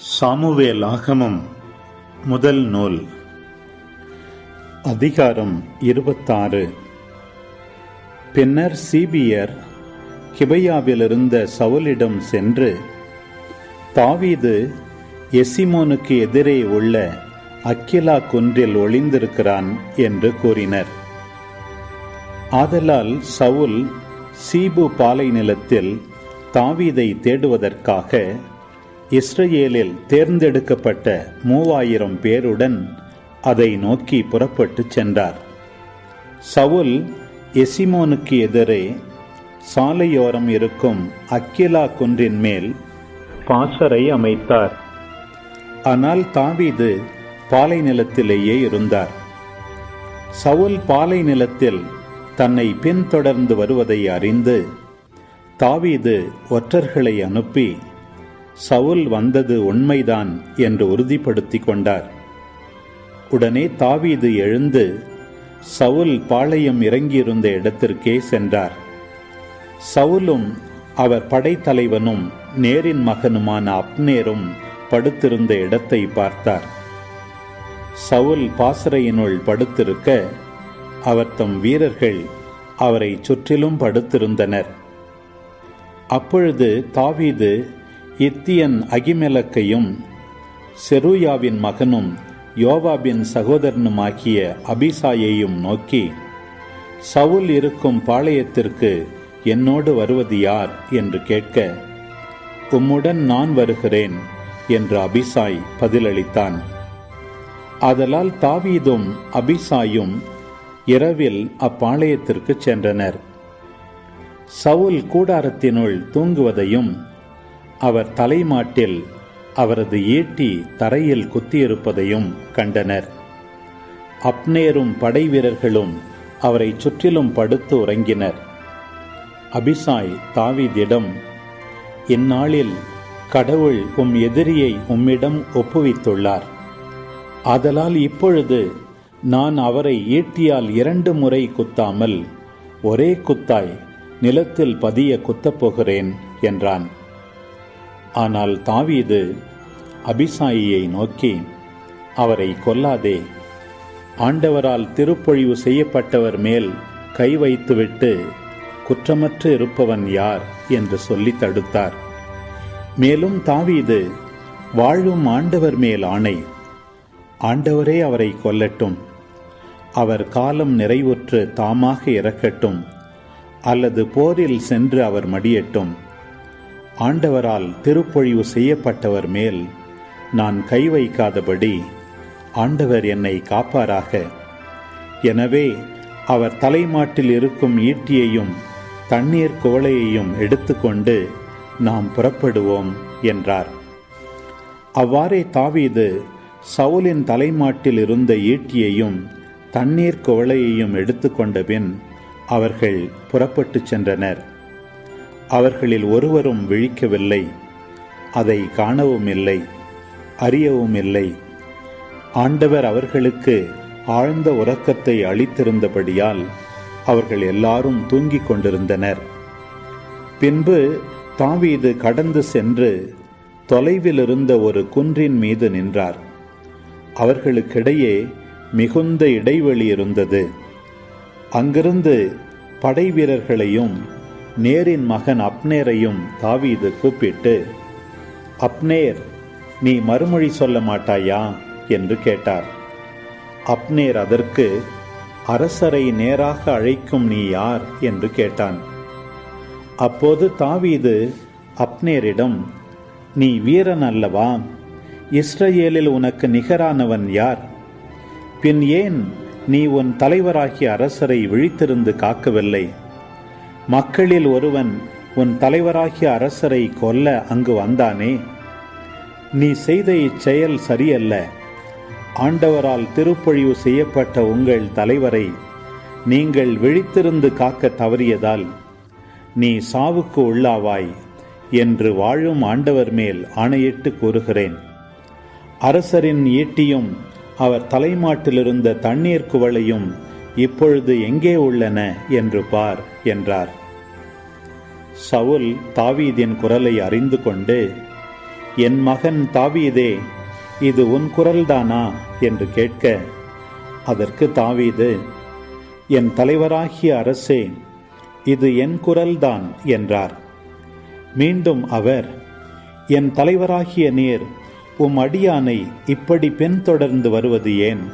Samuel ஆகமம் முதல் நூல். அதிகாரம் இருபத்தாறு. பின்னர் சீபியர் கிபையாவிலிருந்த சவுலிடம் சென்று தாவீது எசிமோனுக்கு எதிரே உள்ள அக்கிலா குன்றில் ஒளிந்திருக்கிறான் என்று கூறினர். ஆதலால் சவுல் சீபு பாலை நிலத்தில் தாவீதை தேடுவதற்காக இஸ்ரேலில் தேர்ந்தெடுக்கப்பட்ட மூவாயிரம் பேருடன் அதை நோக்கி புறப்பட்டுச் சென்றார். சவுல் எசிமோனுக்கு எதிரே சாலையோரம் இருக்கும் அக்கிலா குன்றின் மேல் பாசரை அமைத்தார். ஆனால் தாவீது பாலை நிலத்திலேயே இருந்தார். சவுல் பாலை நிலத்தில் தன்னை பின்தொடர்ந்து வருவதை அறிந்து தாவீது ஒற்றர்களை அனுப்பி சவுல் வந்தது உண்மைதான் என்று உறுதிப்படுத்திக் கொண்டார். உடனே தாவீது எழுந்து சவுல் பாளையம் இறங்கியிருந்த இடத்திற்கே சென்றார். சவுலும் அவர் படைத்தலைவனும் நேரின் மகனுமான அப்னேரும் படுத்திருந்த இடத்தை பார்த்தார். சவுல் பாசறையினுள் படுத்திருக்க அவர் தம் வீரர்கள் அவரை சுற்றிலும் படுத்திருந்தனர். அப்பொழுது தாவீது இத்தியன் அகிமெலக்கையும் செருயாவின் மகனும் யோவாபின் சகோதரனுமாகிய அபிசாயையும் நோக்கி சவுல் இருக்கும் பாளையத்திற்கு என்னோடு வருவது யார்? என்று கேட்க உம்முடன் நான் வருகிறேன் என்று அபிசாய் பதிலளித்தான். ஆதலால் தாவீதும் அபிசாயும் இரவில் அப்பாளையத்திற்கு சென்றனர். சவுல் கூடாரத்தினுள் தூங்குவதையும் அவர் தலைமாட்டில் அவரது ஈட்டி தரையில் குத்தியிருப்பதையும் கண்டனர். அப்னேரும் படை வீரர்களும் அவரை சுற்றிலும் படுத்து உறங்கினர். அபிசாய் தாவிதிடம் இந்நாளில் கடவுள் உம் எதிரியை உம்மிடம் ஒப்புவித்துள்ளார். ஆதலால் இப்பொழுது நான் அவரை ஈட்டியால் இரண்டு முறை குத்தாமல் ஒரே குத்தாய் நிலத்தில் பதிய குத்தப் என்றான். ஆனால் தாவீது அபிசாயியை நோக்கி அவரை கொல்லாதே. ஆண்டவரால் திருப்பொழிவு செய்யப்பட்டவர் மேல் கை வைத்துவிட்டு குற்றமற்று இருப்பவன் யார் என்று சொல்லி தடுத்தார். மேலும் தாவீது வாழும் ஆண்டவர் மேல் ஆணை. ஆண்டவரே அவரை கொல்லட்டும். அவர் காலம் நிறைவுற்று தாமாக இறக்கட்டும். அல்லது போரில் சென்று அவர் மடியட்டும். ஆண்டவரால் திருப்பொழிவு செய்யப்பட்டவர் மேல் நான் கை வைக்காதபடி ஆண்டவர் என்னை காப்பாராக. எனவே அவர் தலைமாட்டில் இருக்கும் ஈட்டியையும் தண்ணீர் குவளையையும் எடுத்துக்கொண்டு நாம் புறப்படுவோம் என்றார். அவ்வாறே தாவீது சவுலின் தலைமாட்டில் இருந்த ஈட்டியையும் தண்ணீர் குவளையையும் எடுத்துக்கொண்ட பின் அவர்கள் புறப்பட்டுச் சென்றனர். அவர்களில் ஒருவரும் விழிக்கவில்லை. அதை காணவும் இல்லை அறியவும் இல்லை ஆண்டவர் அவர்களுக்கு ஆழ்ந்த உறக்கத்தை அளித்திருந்தபடியால் அவர்கள் எல்லாரும் தூங்கிக் கொண்டிருந்தனர். பின்பு தாவீது கடந்து சென்று தொலைவில் இருந்த ஒரு குன்றின் மீது நின்றார். அவர்களுக்கிடையே மிகுந்த இடைவெளி இருந்தது. அங்கிருந்து படை வீரர்களையும் நேரின் மகன் அப்னேரையும் தாவீது கூப்பிட்டு அப்னேர் நீ மறுமொழி சொல்ல மாட்டாயா? என்று கேட்டார். அப்னேர் அதற்கு அரசரை நேராக அழைக்கும் நீ யார்? என்று கேட்டான். அப்போது தாவீது அப்னேரிடம் நீ வீரன் அல்லவா? இஸ்ரேலில் உனக்கு நிகரானவன் யார்? பின் ஏன் நீ உன் தலைவராகிய அரசரை விழித்திருந்து காக்கவில்லை? மக்களில் ஒருவன் உன் தலைவராகிய அரசரை கொல்ல அங்கு வந்தானே? நீ செய்த இச்செயல் சரியல்ல. ஆண்டவரால் திருப்பொழிவு செய்யப்பட்ட உங்கள் தலைவரை நீங்கள் விழித்திருந்து காக்க தவறியதால் நீ சாவுக்கு உள்ளாவாய் என்று வாழும் ஆண்டவர் மேல் ஆணையிட்டு கூறுகிறேன். அரசரின் ஈட்டியும் அவர் தலைமாட்டிலிருந்த தண்ணீர் குவளையும் இப்பொழுது எங்கே உள்ளன என்று பார் என்றார். சவுல் தாவீதின் குரலை அறிந்து கொண்டு என் மகன் தாவீதே இது உன் குரல்தானா? என்று கேட்க அதற்கு தாவீது என் தலைவராகிய அரசே இது என் குரல்தான் என்றார். மீண்டும் அவர் என் தலைவராகிய நீர் உம் அடியானை இப்படி பின்தொடர்ந்து வருவது ஏன்?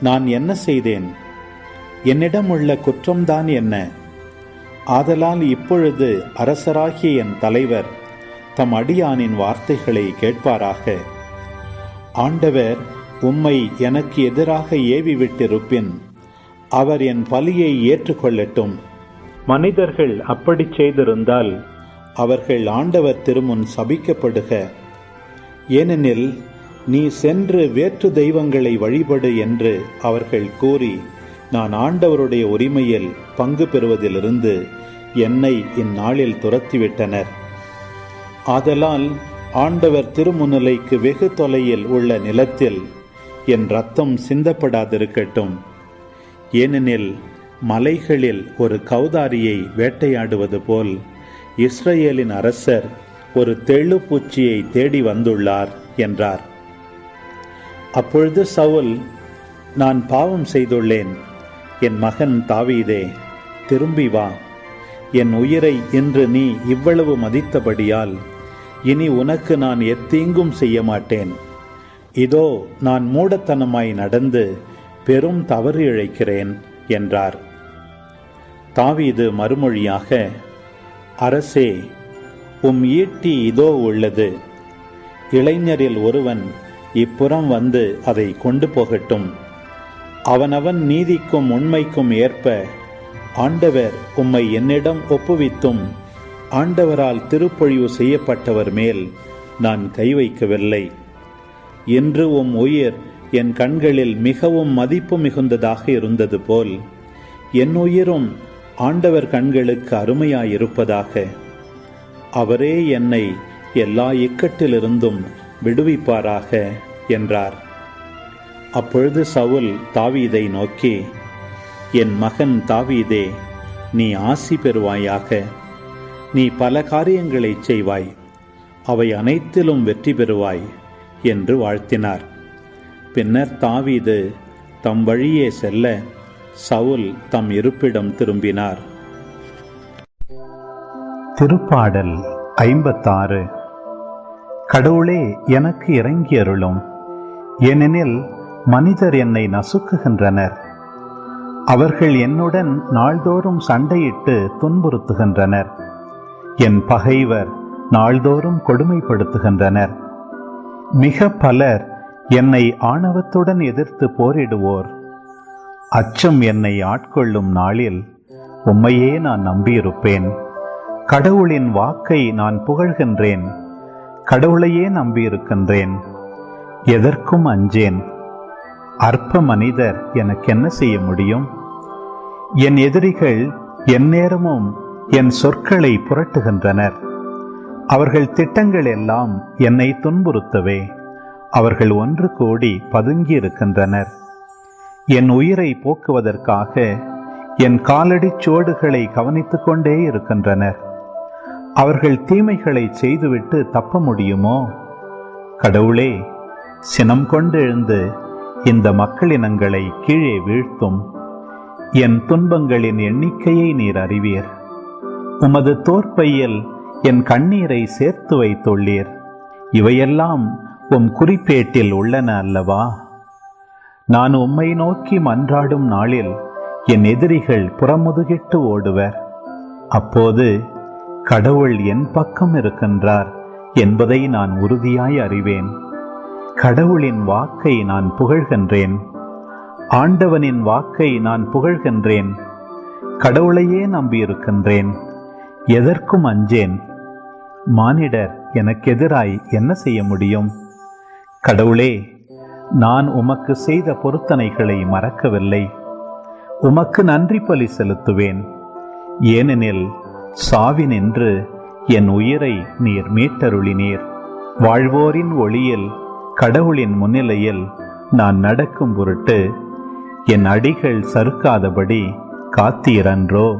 நான் என்ன செய்தேன்? என்னிடம் உள்ள குற்றம்தான் என்ன? ஆதலால் இப்பொழுது அரசராகிய என் தலைவர் தம் அடியானின் வார்த்தைகளை கேட்பாராக. ஆண்டவர் உம்மை எனக்கு எதிராக ஏவி விட்டிருப்பின் அவர் என் பலியை ஏற்றுக்கொள்ளட்டும். மனிதர்கள் அப்படி செய்திருந்தால் அவர்கள் ஆண்டவர் திருமுன் சபிக்கப்படுக. ஏனெனில் நீ சென்று வேற்று தெய்வங்களை வழிபடு என்று அவர்கள் கூறி நான் ஆண்டவருடைய உரிமையில் பங்கு பெறுவதிலிருந்து என்னை இந்நாளில் துரத்திவிட்டனர். ஆதலால் ஆண்டவர் திருமுன்னிலைக்கு வெகு தொலையில் உள்ள நிலத்தில் என் ரத்தம் சிந்தப்படாதிருக்கட்டும். ஏனெனில் மலைகளில் ஒரு கௌதாரியை வேட்டையாடுவது போல் இஸ்ரேலின் அரசர் ஒரு தெள்ளுப்பூச்சியை தேடி வந்துள்ளார் என்றார். அப்பொழுது சவுல் நான் பாவம் செய்துள்ளேன். என் மகன் தாவீதே திரும்பி வா. என் உயிரை இன்று நீ இவ்வளவு மதித்தபடியால் இனி உனக்கு நான் எத்தீங்கும் செய்ய மாட்டேன் இதோ நான் மூடத்தனமாய் நடந்து பெரும் தவறு இழைக்கிறேன் என்றார். தாவீது மறுமொழியாக அரசே உம் ஈட்டி இதோ உள்ளது. இளைஞரில் ஒருவன் இப்புறம் வந்து அதை கொண்டு போகட்டும். அவனவன் நீதிக்கும் உண்மைக்கும் ஏற்ப ஆண்டவர் உம்மை என்னிடம் ஒப்புவித்தும் ஆண்டவரால் திருப்பொழிவு செய்யப்பட்டவர் மேல் நான் கை வைக்கவில்லை. இன்று உம் உயிர் என் கண்களில் மிகவும் மதிப்பு மிகுந்ததாக இருந்தது போல் என் உயிரும் ஆண்டவர் கண்களுக்கு அருமையாயிருப்பதாக. அவரே என்னை எல்லா இக்கட்டிலிருந்தும் விடுவிப்பாராக என்றார். அப்பொழுது சவுல் தாவீதை நோக்கி என் மகன் தாவீதே நீ ஆசி பெறுவாயாக. நீ பல காரியங்களைச் செய்வாய். அவை அனைத்திலும் வெற்றி பெறுவாய் என்று வாழ்த்தினார். பின்னர் தாவீது தம் வழியே செல்ல சவுல் தம் இருப்பிடம் திரும்பினார். திருப்பாடல் ஐம்பத்தாறு. கடவுளே எனக்கு இறங்கியருளும். ஏனெனில் மனிதர் என்னை நசுக்குகின்றனர். அவர்கள் என்னுடன் நாள்தோறும் சண்டையிட்டு துன்புறுத்துகின்றனர். என் பகைவர் நாள்தோறும் கொடுமைப்படுத்துகின்றனர். மிக பலர் என்னை ஆணவத்துடன் எதிர்த்து போரிடுவோர். அச்சம் என்னை ஆட்கொள்ளும் நாளில் உம்மையே நான் நம்பியிருப்பேன். கடவுளின் வாக்கை நான் புகழ்கின்றேன். கடவுளையே நம்பியிருக்கின்றேன். எதற்கும் அஞ்சேன். அற்ப மனிதர் எனக்கு என்ன செய்ய முடியும்? என் எதிரிகள் எந்நேரமும் என் சொற்களை புரட்டுகின்றனர். அவர்கள் திட்டங்கள் எல்லாம் என்னை துன்புறுத்தவே. அவர்கள் ஒன்று கூடி பதுங்கி இருக்கின்றனர் என் உயிரை போக்குவதற்காக என் காலடிச் சுவடுகளை கவனித்துக் கொண்டே இருக்கின்றனர். அவர்கள் தீமைகளை செய்துவிட்டு தப்ப முடியுமோ? கடவுளே சினம் கொண்டு எழுந்து இந்த மக்களினங்களை கீழே வீழ்த்தும். என் துன்பங்களின் எண்ணிக்கையை நீர் அறிவீர். உமது தோற்பையில் என் கண்ணீரை சேர்த்து வைத்துள்ளீர். இவையெல்லாம் உம் குறிப்பேட்டில் உள்ளன அல்லவா? நான் உம்மை நோக்கி மன்றாடும் நாளில் என் எதிரிகள் புறமுதுகிட்டு ஓடுவர். அப்போது கடவுள் என் பக்கம் இருக்கின்றார் என்பதை நான் உறுதியாய் அறிவேன். கடவுளின் வாக்கை நான் புகழ்கின்றேன். ஆண்டவனின் வாக்கை நான் புகழ்கின்றேன். கடவுளையே நம்பியிருக்கின்றேன். எதற்கும் அஞ்சேன். மானிடர் எனக்கு எதிராய் என்ன செய்ய முடியும்? கடவுளே நான் உமக்கு செய்த பொருத்தனைகளை மறக்கவில்லை. உமக்கு நன்றி பலி செலுத்துவேன். ஏனெனில் சாவினின்று என் உயிரை நீர் மீட்டருளினீர். வாழ்வோரின் ஒளியில் கடவுளின் முன்னிலையில் நான் நடக்கும் பொருட்டு என் அடிகள் சறுக்காதபடி காத்தீரன்றோ?